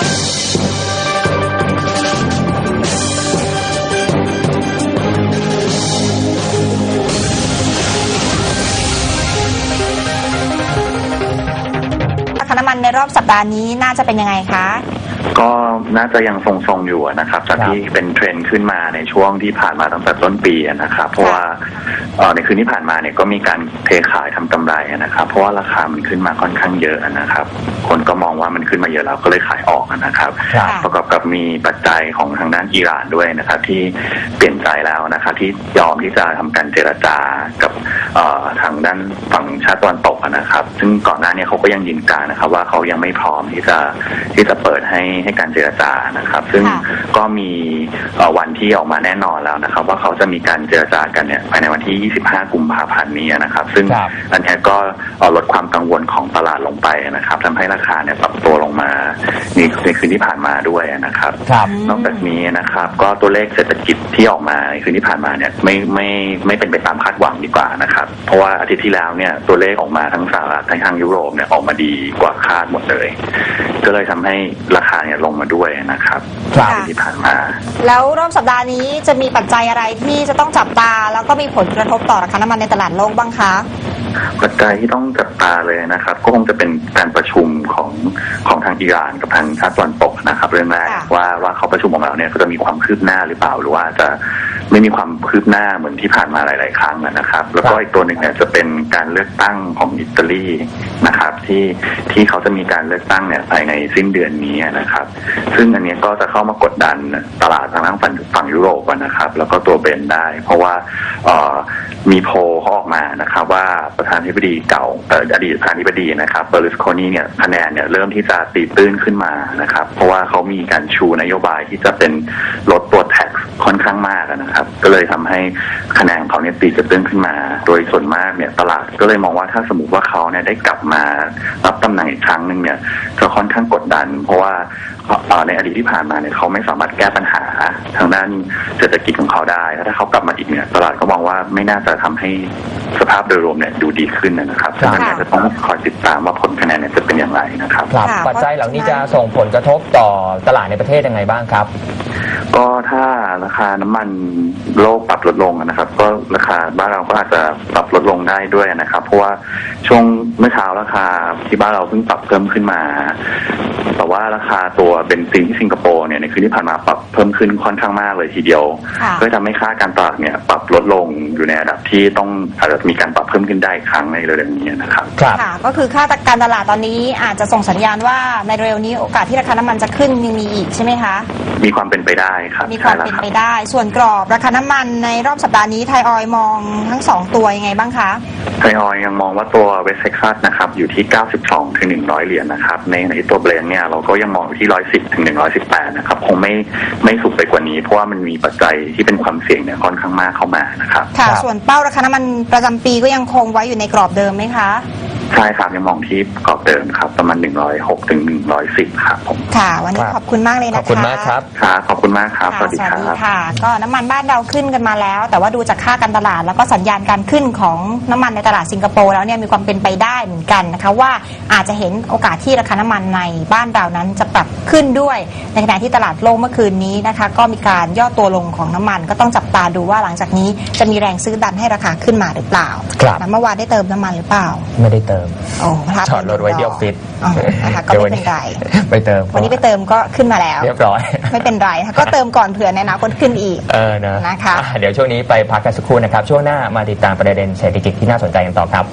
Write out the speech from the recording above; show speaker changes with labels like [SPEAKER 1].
[SPEAKER 1] ราคาน้ำมันในรอบสัปดาห์นี้น่าจะเป็นยังไงคะ
[SPEAKER 2] ก็น่าจะยังทรงๆอยู่อะนะครับ จากที่เป็นเทรนด์ขึ้นมาในช่วงที่ผ่านมาตั้งแต่ต้นปีอะนะครับ เพราะว่าเอ่อในคืนที่ผ่านมาเนี่ยก็มีการเทขายทำกำไรอะนะครับ เพราะว่าราคามันขึ้นมาค่อนข้างเยอะอะนะครับ คนก็มองว่ามันขึ้นมาเยอะแล้วก็เลยขายออกอะนะครับ
[SPEAKER 3] ครับ
[SPEAKER 1] ค่ะ
[SPEAKER 2] ประกอบกับมีปัจจัยของทางด้านอิหร่านด้วยนะครับ ที่เปลี่ยนใจแล้วนะครับ ที่ยอมที่จะทำการเจรจากับเอ่อทางด้านฝั่งชาติตะวันตกอะนะครับ ซึ่งก่อนหน้านี้เขาก็ยังยืนการนะครับ ว่าเขายังไม่พร้อมที่จะที่จะเปิดให้ให้การเจรจานะครับ ซึ่ง
[SPEAKER 1] ค่ะ
[SPEAKER 2] ก็มีเอ่อวันที่ออกมาแน่นอนแล้วนะครับ ว่าเขาจะมีการเจรจากันเนี่ยภายในวันที่ 25 กุมภาพันธ์นี้นะครับ ซึ่ง
[SPEAKER 3] ครับ
[SPEAKER 2] อันเนี้ยก็เอ่อลดความกังวลของตลาดลงไปนะครับทำให้ราคาเนี่ยปรับตัวลงมาในในคืนที่ผ่านมาด้วยนะครับ
[SPEAKER 3] ครับ
[SPEAKER 2] นอกจากนี้นะครับก็ตัวเลขเศรษฐกิจที่ออกมาในคืนที่ผ่านมาเนี่ยไม่ไม่ไม่เป็นไปตามคาดหวังดีกว่านะครับ เพราะว่าอาทิตย์ที่แล้วเนี่ยตัวเลขออกมาทั้งสหรัฐทั้งทางยุโรปเนี่ยออกมาดีกว่าคาดหมดเลย ก็เลยทำให้ราคาเนี่ยลงมาด้วยนะครับ
[SPEAKER 3] ครับ
[SPEAKER 2] ในคืนที่ผ่านมา
[SPEAKER 1] แล้วรอบสัปดาห์นี้จะมีปัจจัยอะไรที่จะต้องจับตา แล้วก็มีผลกระทบต่อราคาน้ำมันในตลาดโลกบ้างคะ
[SPEAKER 2] ปัจจัยที่ต้องจับตาเลยนะครับ ก็คงจะเป็นการประชุมของของทางอิหร่านกับทางชาติตะวันตกนะครับ เรื่องแรก
[SPEAKER 1] ค่ะ
[SPEAKER 2] ว่าว่าเขาประชุมออกมาแล้วเนี่ยก็จะมีความคืบหน้าหรือเปล่าหรือว่าจะไม่มีความคืบหน้าเหมือนที่ผ่านมาหลาย ๆ ครั้งนะครับ แล้วก็
[SPEAKER 3] ครับ
[SPEAKER 2] อีกตัวหนึ่งเนี่ยจะเป็นการเลือกตั้งของอิตาลี นะครับที่ที่เขาจะมีการเลือกตั้งเนี่ยภายในสิ้นเดือนนี้นะครับ ซึ่งอันนี้ก็จะเข้ามากดดันตลาดทางด้านฝั่งฝั่งยุโรปนะครับ แล้วก็ตัวเบนได้ เพราะว่าเอ่อมีโพลเขาออกมานะครับ ว่าประธานธิบดีเก่าเอ่ออดีตประธานธิบดีนะครับเบอร์ลุสโคนีเนี่ยคะแนนเนี่ยเริ่มที่จะตีตื้นขึ้นมานะครับ เพราะว่าเขามีการชูนโยบายที่จะเป็นลดตัวแท็กค่ ข้างมากอะนะครับ ก็เลยทำให้คะแนนของเขาเนี่ยตีจะตื้นขึ้นมา โดยส่วนมากเนี่ยตลาดก็เลยมองว่าถ้าสมมติว่าเขาเนี่ยได้กลับมารับตำแหน่งอีกครั้งหนึ่งเนี่ยจะค่อนข้างกดดัน เพราะว่าเอ่อในอดีตที่ผ่านมาเนี่ยเขาไม่สามารถแก้ปัญหาทางด้านเศรษฐกิจของเขาได้แล้วถ้าเขากลับมาอีกเนี่ยตลาดก็มองว่าไม่น่าจะทำให้สภาพโดยรวมเนี่ยดูดีขึ้นนะครับ
[SPEAKER 3] ครับ
[SPEAKER 2] ดังนั้นจะต้องคอยติดตามว่าผลคะแนนเนี่ยจะเป็นอย่างไรนะครับ
[SPEAKER 3] ครับ
[SPEAKER 1] ค่ะ
[SPEAKER 3] ปัจจัยเหล่านี้จะส่งผลกระทบต่อตลาดในประเทศยังไงบ้างครับ
[SPEAKER 2] ก็ถ้าราคาน้ำมันโลกปรับลดลงนะครับ ก็ราคาบ้านเราก็อาจจะปรับลดลงได้ด้วยนะครับ เพราะว่าช่วงเมื่อเช้าราคาที่บ้านเราเพิ่งปรับเพิ่มขึ้นมา แต่ว่าราคาตัวเบนซินที่สิงคโปร์เนี่ยในคืนที่ผ่านมาปรับเพิ่มขึ้นค่อนข้างมากเลยทีเดียว
[SPEAKER 1] ค่ะ
[SPEAKER 2] ก็ทำให้ค่าการตลาดเนี่ยปรับลดลงอยู่ในระดับที่ต้องอาจจะมีการปรับเพิ่มขึ้นได้อีกครั้งในเร็วๆนี้นะครับ
[SPEAKER 3] ครับ
[SPEAKER 1] ค่ะก็คือค่าการตลาดตอนนี้อาจจะส่งสัญญาณว่าในเร็วนี้โอกาสที่ราคาน้ำมันจะขึ้นยังมีอีกใช่ไหมคะ
[SPEAKER 2] มีความเป็นไปได้ครับ
[SPEAKER 1] มีความ
[SPEAKER 2] ใช่แล้
[SPEAKER 1] เป็น
[SPEAKER 2] รับ
[SPEAKER 1] ไปได้ส่วนกรอบราคาน้ำมันในรอบสัปดาห์นี้ไทยออยล์มองทั้งสองตัวยังไงบ้างคะ
[SPEAKER 2] ไทยออยล์ยังมองว่าตัวเวสเท็กซัสนะครับอยู่ที่ 92ถึง100 เหรียญนะครับ ในในตัวเบรนท์เนี่ยเราก็ยังมองอยู่ที่ 110ถึง118 นะครับ คงไม่ไม่สูงไปกว่านี้ เพราะว่ามันมีปัจจัยที่เป็นความเสี่ยงเนี่ยค่อนข้างมากเข้ามานะครับ
[SPEAKER 1] ค่ะ
[SPEAKER 3] ครับ
[SPEAKER 1] ส่วนเป้าราคาน้ำมันประจำปีก็ยังคงไว้อยู่ในกรอบเดิมไหมคะ
[SPEAKER 2] ใช่ครับยังมองที่กรอบเดิมครับ ประมาณ 106ถึง110ครับผม
[SPEAKER 1] ค่ะ วันนี้
[SPEAKER 3] ครับ
[SPEAKER 1] ขอบคุณมากเลย
[SPEAKER 3] ข
[SPEAKER 1] นะคะ
[SPEAKER 3] อบคุณมากครับ
[SPEAKER 2] ครับขอบคุณมากครับ
[SPEAKER 1] ค่ะ
[SPEAKER 2] สวัสดี
[SPEAKER 1] สวัส
[SPEAKER 2] ค
[SPEAKER 1] ดี
[SPEAKER 2] รับ
[SPEAKER 1] ค่ะ ก็น้ำมันบ้านเราขึ้นกันมาแล้ว แต่ว่าดูจากค่าการตลาด แล้วก็สัญญาณการขึ้นของน้ำมันในตลาดสิงคโปร์แล้วเนี่ยมีความเป็นไปได้เหมือนกันนะคะ ว่าอาจจะเห็นโอกาสที่ราคาน้ำมันในบ้านเรานั้นจะปรับขึ้นด้วย ในขณะที่ตลาดโลกเมื่อคืนนี้นะคะ ก็มีการย่อตัวลงของน้ำมัน ก็ต้องจับตาดูว่าหลังจากนี้จะมีแรงซื้อดันให้ราคาขึ้นมาหรือเปล่า
[SPEAKER 3] ครับ
[SPEAKER 1] แล้วเมื่อวานได้เติมน้ำมันหรือเปล่า
[SPEAKER 3] ไม่ได้เติมม
[SPEAKER 1] โอ้
[SPEAKER 3] อดรถไว้ที่ออฟฟิศ
[SPEAKER 1] นะคะก็ไม่เป็นไร
[SPEAKER 3] ไปเติม
[SPEAKER 1] วันนี้ไปเติมก็ขึ้นมาแล้ว
[SPEAKER 3] เรียบร้อย
[SPEAKER 1] ไม่เป็นไรก็เติมก่อนเผื่อในอนาคตขึ้นอีก
[SPEAKER 3] เออนะ
[SPEAKER 1] นะคะ
[SPEAKER 3] เดี๋ยวช่วงนี้ไปพักกันสักครู่นะครับ ช่วงหน้ามาติดตามประเด็นเศรษฐกิจที่น่าสนใจกันต่อครับ